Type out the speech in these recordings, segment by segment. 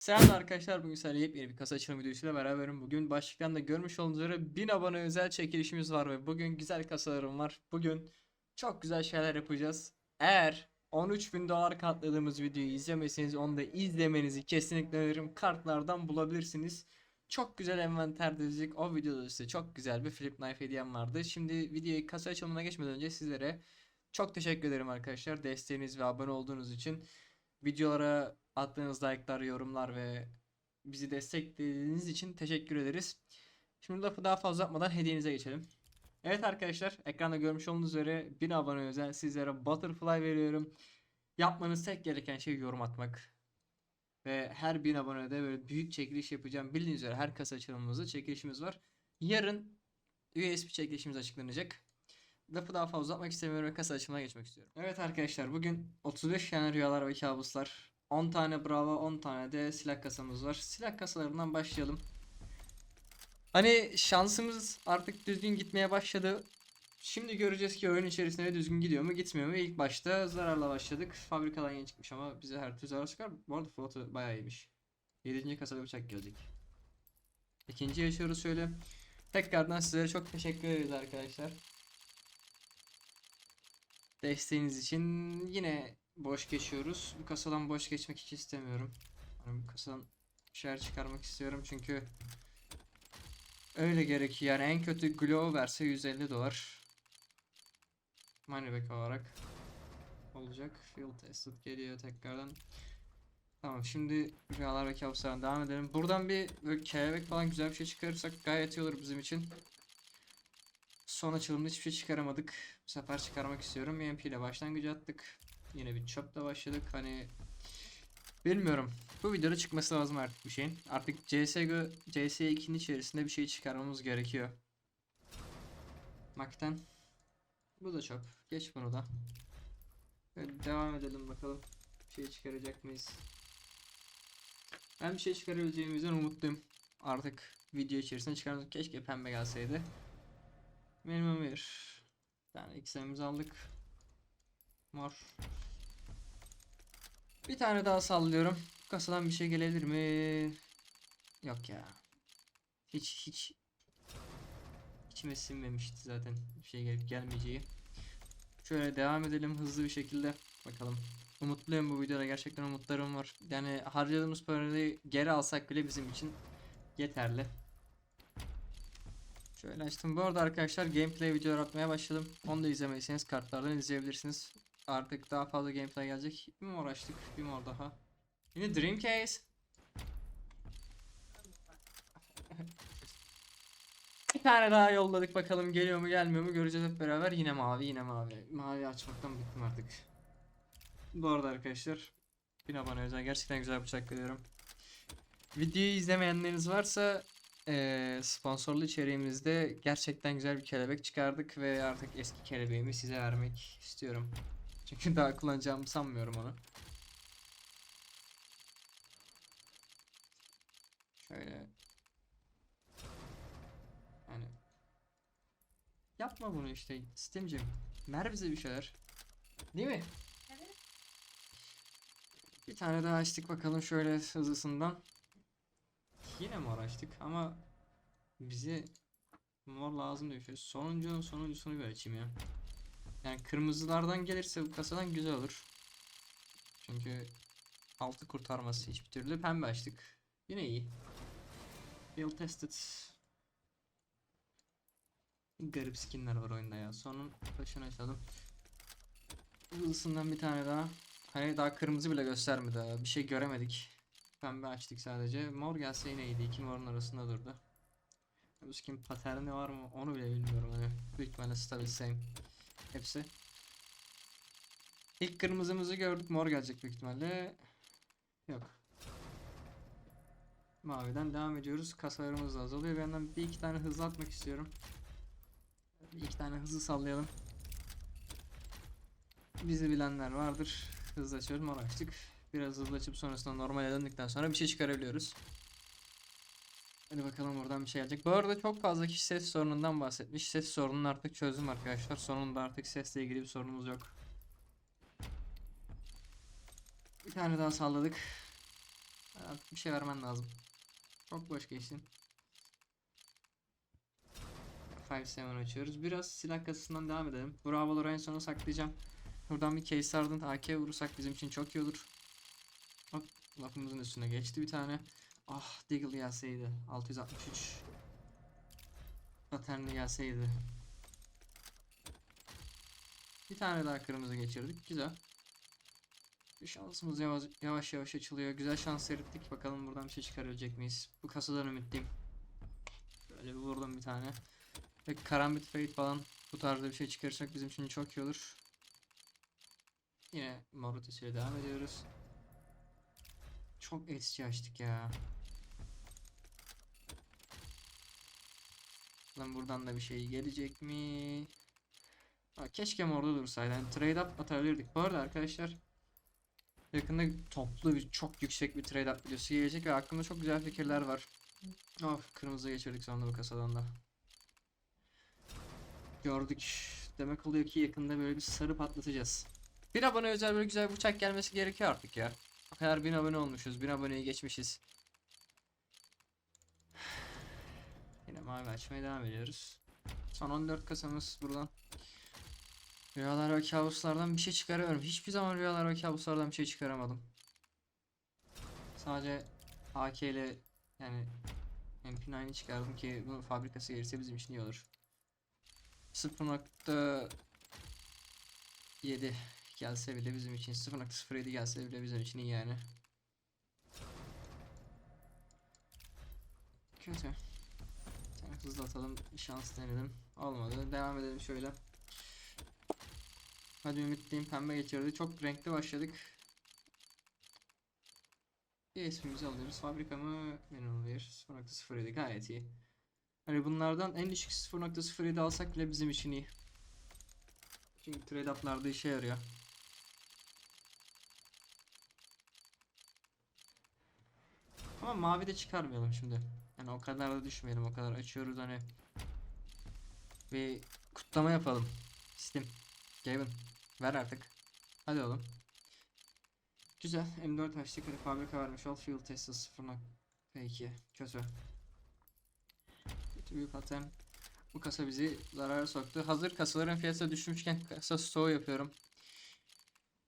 Selam arkadaşlar bugün sizlerle yepyeni bir kasa açılım videosuyla beraberim. Bugün başlıktan da görmüş olduğunuz üzere 1000 abone özel çekilişimiz var ve bugün güzel kasalarım var. Bugün çok güzel şeyler yapacağız. Eğer 13.000 dolar katladığımız videoyu izlemeseniz onu da izlemenizi kesinlikle öneririm. Kartlardan bulabilirsiniz. Çok güzel envanter dizdik. O videoda size çok güzel bir flip knife hediyem vardı. Şimdi videoyu kasa açılımına geçmeden önce sizlere çok teşekkür ederim arkadaşlar. Desteğiniz ve abone olduğunuz için. Videolara attığınız like'lar, yorumlar ve bizi desteklediğiniz için teşekkür ederiz. Şimdi lafı daha fazla atmadan hediyenize geçelim. Evet arkadaşlar, ekranda görmüş olduğunuz üzere 1000 abone özel sizlere Butterfly veriyorum. Yapmanız tek gereken şey yorum atmak. Ve her 1000 abonede böyle büyük çekiliş yapacağım. Bildiğiniz üzere her kasa açılımımızda çekilişimiz var. Yarın USB çekilişimiz açıklanacak. Lafı daha fazla uzatmak istemiyorum ve kasa açılımına geçmek istiyorum. Evet arkadaşlar bugün 35 tane rüyalar ve kabuslar. 10 tane bravo 10 tane de silah kasamız var. Silah kasalarından başlayalım. Hani şansımız artık düzgün gitmeye başladı. Şimdi göreceğiz ki oyun içerisinde düzgün gidiyor mu gitmiyor mu. İlk başta zararla başladık. Fabrikadan yeni çıkmış ama bize her türlü zarar çıkar. Bu arada flotu bayağı iyiymiş. 7. kasada bıçak gelecek. İkinci yaşıyoruz şöyle. Tekrardan sizlere çok teşekkür ederiz arkadaşlar. Desteğiniz için yine boş geçiyoruz. Bu kasadan boş geçmek hiç istemiyorum. Hani bu kasadan şeyler çıkarmak istiyorum çünkü öyle gerekiyor. Yani en kötü glow verse 150 dolar. Money back olarak olacak. Field tested geliyor tekrardan. Tamam şimdi rüyalar ve kabuslardan devam edelim. Buradan bir böyle kelebek falan güzel bir şey çıkarırsak gayet iyi olur bizim için. Son açılımda hiçbir şey çıkaramadık. Bu sefer çıkarmak istiyorum. EMP ile başlangıcı attık. Yine bir çöple başladık. Hani bilmiyorum. Bu videoda çıkması lazım artık bir şeyin. Artık CSGO, CS2'nin içerisinde bir şey çıkarmamız gerekiyor. Makten. Bu da çöp. Geç bunu da. Böyle devam edelim bakalım. Bir şey çıkaracak mıyız? Ben bir şey çıkarabileceğimizden umutluyum. Artık video içerisinde çıkarmak keşke pembe gelseydi. Minimum bir. Yani XM'imizi aldık. Mor. Bir tane daha sallıyorum. Kasadan bir şey gelebilir mi? Yok ya. Hiç hiç içime sinmemişti zaten bir şey gelip gelmeyeceği. Şöyle devam edelim hızlı bir şekilde. Bakalım. Umutluyum bu videoda gerçekten umutlarım var. Yani harcadığımız parayı geri alsak bile bizim için yeterli. Şöyle açtım. Bu arada arkadaşlar gameplay videolar atmaya başladım. Onu da izlemediyseniz kartlardan izleyebilirsiniz. Artık daha fazla gameplay gelecek. Bir mor açtık. Bir mor daha. Yine Dream Case. Bir tane daha yolladık bakalım geliyor mu gelmiyor mu göreceğiz hep beraber. Yine mavi yine mavi. Mavi açmaktan bıktım artık. Bu arada arkadaşlar. Bir abone özel gerçekten güzel bıçak veriyorum. Videoyu izlemeyenleriniz varsa sponsorlu içeriğimizde gerçekten güzel bir kelebek çıkardık ve artık eski kelebeğimi size vermek istiyorum. Çünkü daha kullanacağımı sanmıyorum onu. Şöyle. Yani. Yapma bunu işte sistemciğim. Ver bize bir şeyler. Değil mi? Bir tane daha açtık bakalım şöyle hızlısından. Yine mor açtık ama bize mor lazım diyor. Şöyle sonuncu sonuncusunu bir açayım ya. Yani kırmızılardan gelirse bu kasadan güzel olur. Çünkü altı kurtarması hiçbir türlü. Pembe açtık. Yine iyi. Build tested. Garip skinler var oyunda ya. Sonun başını açalım. Hızlısından bir tane daha. Hani daha kırmızı bile göstermedi. Bir şey göremedik. Pembe açtık sadece. Mor gelse yine iyiydi. İki morun arasında durdu. Bu skin paterni var mı? Onu bile bilmiyorum. Hani büyük ihtimalle stabil same. Hepsi. İlk kırmızımızı gördük. Mor gelecek büyük ihtimalle. Yok. Maviden devam ediyoruz. Kasalarımız da azalıyor. Bir yandan bir iki tane hızlı atmak istiyorum. Bir iki tane hızlı sallayalım. Bizi bilenler vardır. Hızlı açıyoruz. Mor açtık. Biraz hızlı açıp sonrasında normale döndükten sonra bir şey çıkarabiliyoruz. Hadi bakalım buradan bir şey gelecek. Bu arada çok fazla kişi ses sorunundan bahsetmiş. Ses sorununu artık çözdüm arkadaşlar. Sonunda artık sesle ilgili bir sorunumuz yok. Bir tane daha salladık. Artık bir şey vermen lazım. Çok boş geçtin. 5-7 açıyoruz. Biraz silah kasasından devam edelim. Bravo'ları en sona saklayacağım. Buradan bir case ardent AK vurursak bizim için çok iyi olur. Hop lafımızın üstüne geçti bir tane. Ah Deagle gelseydi. 663. Paternli gelseydi. Bir tane daha kırmızı geçirdik. Güzel. Şansımız yavaş yavaş, yavaş açılıyor. Güzel şans seyrettik. Bakalım buradan bir şey çıkarabilecek miyiz? Bu kasadan ümitliyim. Böyle bir vurdum bir tane. Ve karambit fate falan bu tarzda bir şey çıkarırsak bizim için çok iyi olur. Yine mor ötesiyle devam ediyoruz. Çok eski açtık ya. Lan buradan da bir şey gelecek mi? Ha, keşke morda dursaydı. Yani trade up atabilirdik. Bu arada arkadaşlar yakında toplu bir çok yüksek bir trade up videosu gelecek ve aklımda çok güzel fikirler var. Of kırmızı geçirdik sonunda bu kasadan da. Gördük. Demek oluyor ki yakında böyle bir sarı patlatacağız. Bir abone özel böyle güzel bir bıçak gelmesi gerekiyor artık ya. O kadar bin abone olmuşuz. Bin aboneyi geçmişiz. Yine mavi açmaya devam ediyoruz. Son 14 kasamız buradan. Rüyalar ve kabuslardan bir şey çıkarıyorum. Hiçbir zaman rüyalar ve kabuslardan bir şey çıkaramadım. Sadece AK ile yani MP9'i çıkardım ki bunun fabrikası gelirse bizim için iyi olur. 0.7 gelse bile bizim için 0.07 gelse bile bizim için iyi yani. Kötü. Hızlatalım. Şans denedim. Olmadı. Devam edelim şöyle. Hadi ümitliyim pembe geçirdi. Çok renkli başladık. Bir ismimizi alıyoruz. Fabrika mı? Minimum 1. 0.07 gayet iyi. Hani bunlardan en düşük 0.07 alsak bile bizim için iyi. Çünkü trade up'larda işe yarıyor. Ama mavi de çıkarmayalım şimdi. Yani o kadar da düşmeyelim. O kadar açıyoruz hani. Bir kutlama yapalım. Steam. Gavin. Ver artık. Hadi oğlum. Güzel. M4 açtık. Hadi fabrika vermiş ol. Fuel testi 0.2. Kötü. Kötü bir patern. Bu kasa bizi zarara soktu. Hazır kasaların fiyatı düşmüşken kasa stoğu yapıyorum.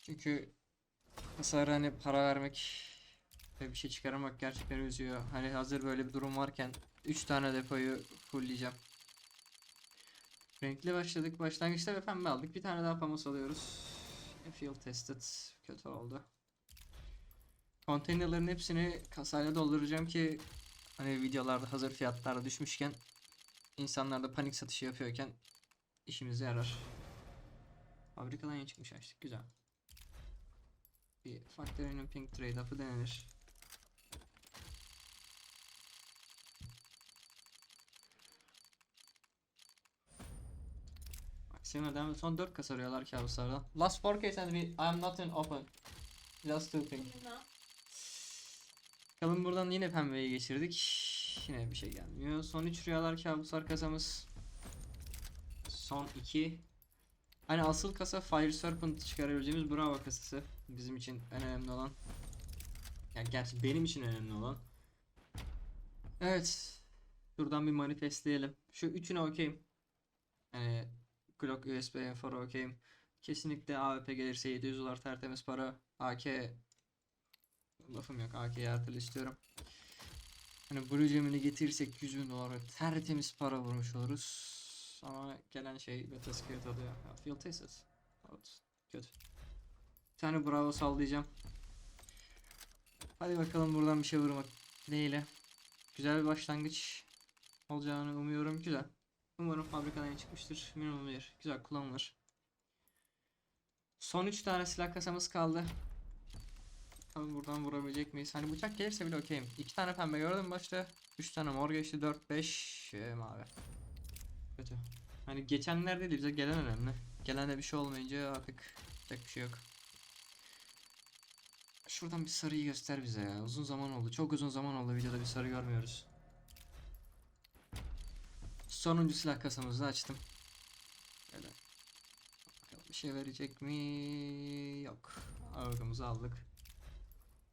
Çünkü kasalara hani para vermek ve bir şey çıkarmak gerçekten üzüyor. Hani hazır böyle bir durum varken 3 tane depoyu fullleyeceğim. Renkli başladık. Başlangıçta ve pembe aldık. Bir tane daha pamos alıyoruz. Field tested. Kötü oldu. Konteynerlerin hepsini kasayla dolduracağım ki hani videolarda hazır fiyatlarda düşmüşken insanlar da panik satışı yapıyorken işimize yarar. Fabrikadan yeni çıkmış açtık. Güzel. Bir Factory'nin pink trade up'ı denenir. Devam son 4 kasa arıyorlar kabuslardan. Last 4 case and we I am not in open. Just two things. Bakalım buradan yine pembeyi geçirdik. Yine bir şey gelmiyor. Son 3 rüyalar kabuslar kasamız. Son 2. Hani asıl kasa Fire Serpent çıkarabileceğimiz Bravo kasası. Bizim için en önemli olan. Yani gerçi benim için önemli olan. Evet. Buradan bir manifestleyelim. Şu üçüne okeyim. Yani Glock USB M4 okeyim. Kesinlikle AWP gelirse 700 dolar tertemiz para. AK lafım yok. AK'yi her istiyorum. Hani Blue Gemini getirirsek 100 bin dolar tertemiz para vurmuş oluruz. Ama gelen şey Beta Spirit alıyor. Ya, Field Tested. Evet. Kötü. Bir tane Bravo sallayacağım. Hadi bakalım buradan bir şey vurmak neyle. Güzel bir başlangıç olacağını umuyorum. Güzel. Umarım fabrikadan çıkmıştır. Minimum bir. Güzel kullanılır. Son 3 tane silah kasamız kaldı. Bakalım buradan vurabilecek miyiz? Hani bıçak gelirse bile okeyim. 2 tane pembe gördüm başta. 3 tane mor geçti. 4 5 e, mavi. Kötü. Hani geçenlerde değil bize gelen önemli. Gelende bir şey olmayınca artık pek bir şey yok. Şuradan bir sarıyı göster bize ya. Uzun zaman oldu. Çok uzun zaman oldu videoda bir sarı görmüyoruz. Sonuncu silah kasamızı açtım. Böyle. Bakalım bir şey verecek mi? Yok. Ağırlığımızı aldık.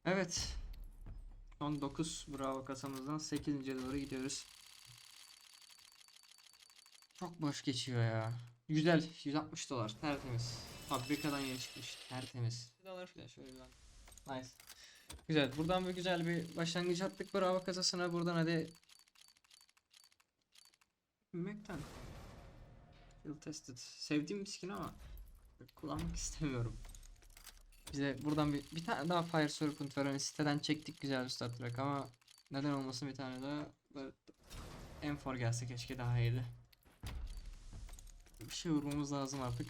Evet. Son 9 bravo kasamızdan 8. doğru gidiyoruz. Çok boş geçiyor ya. Güzel 160 dolar tertemiz. Fabrikadan yeni çıkmış tertemiz. Dolar falan şöyle bak. Nice. Güzel. Buradan bir güzel bir başlangıç attık bravo kasasına. Buradan hadi Mac'ten Field tested. Sevdiğim bir skin ama kullanmak istemiyorum. Bize buradan bir, bir tane daha Fire Serpent var. Hani siteden çektik güzel bir start track ama neden olmasın bir tane daha böyle M4 gelse keşke daha iyiydi. Bir şey vurmamız lazım artık.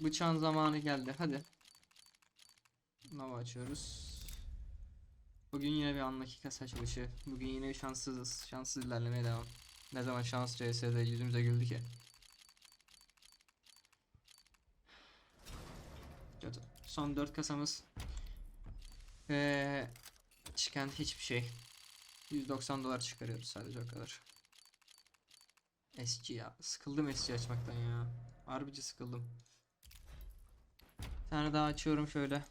Bıçağın zamanı geldi. Hadi. Nova açıyoruz. Bugün yine bir anlaki kasa açılışı. Bugün yine şanssızız. Şanssız ilerlemeye devam. Ne zaman şans CS'de yüzümüze güldü ki. Son 4 kasamız. Ve çıkan hiçbir şey. 190 dolar çıkarıyoruz sadece o kadar. SG ya. Sıkıldım SG açmaktan ya. Harbici sıkıldım. Bir tane daha açıyorum şöyle.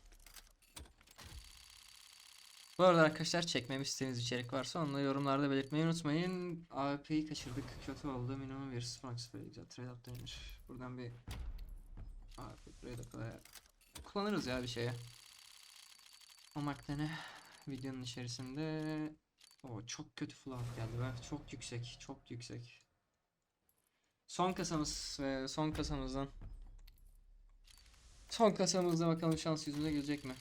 Bu arada arkadaşlar çekmemi istediğiniz içerik varsa da yorumlarda belirtmeyi unutmayın. AWP'yi kaçırdık. Kötü oldu. Minimum bir Sparks böyle güzel. Trade up denir. Buradan bir AWP trade up'a kullanırız ya bir şeye. O maktene videonun içerisinde o çok kötü flank geldi be. Çok yüksek. Çok yüksek. Son kasamız ve son kasamızdan Son kasamızda bakalım şans yüzümüze gelecek mi?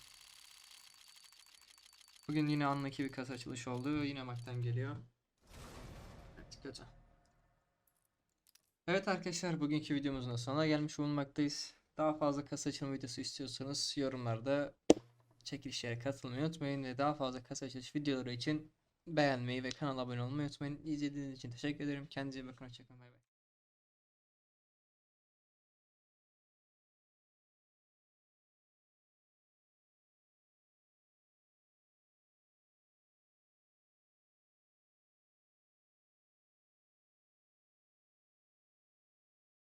Bugün yine anlaki bir kasa açılışı oldu. Yine Mac'ten geliyor. Evet arkadaşlar bugünkü videomuzun sonuna gelmiş bulunmaktayız. Daha fazla kasa açılma videosu istiyorsanız yorumlarda çekilişlere katılmayı unutmayın ve daha fazla kasa açılış videoları için beğenmeyi ve kanala abone olmayı unutmayın. İzlediğiniz için teşekkür ederim. Kendinize bakın. Hoşçakalın. Bay bay.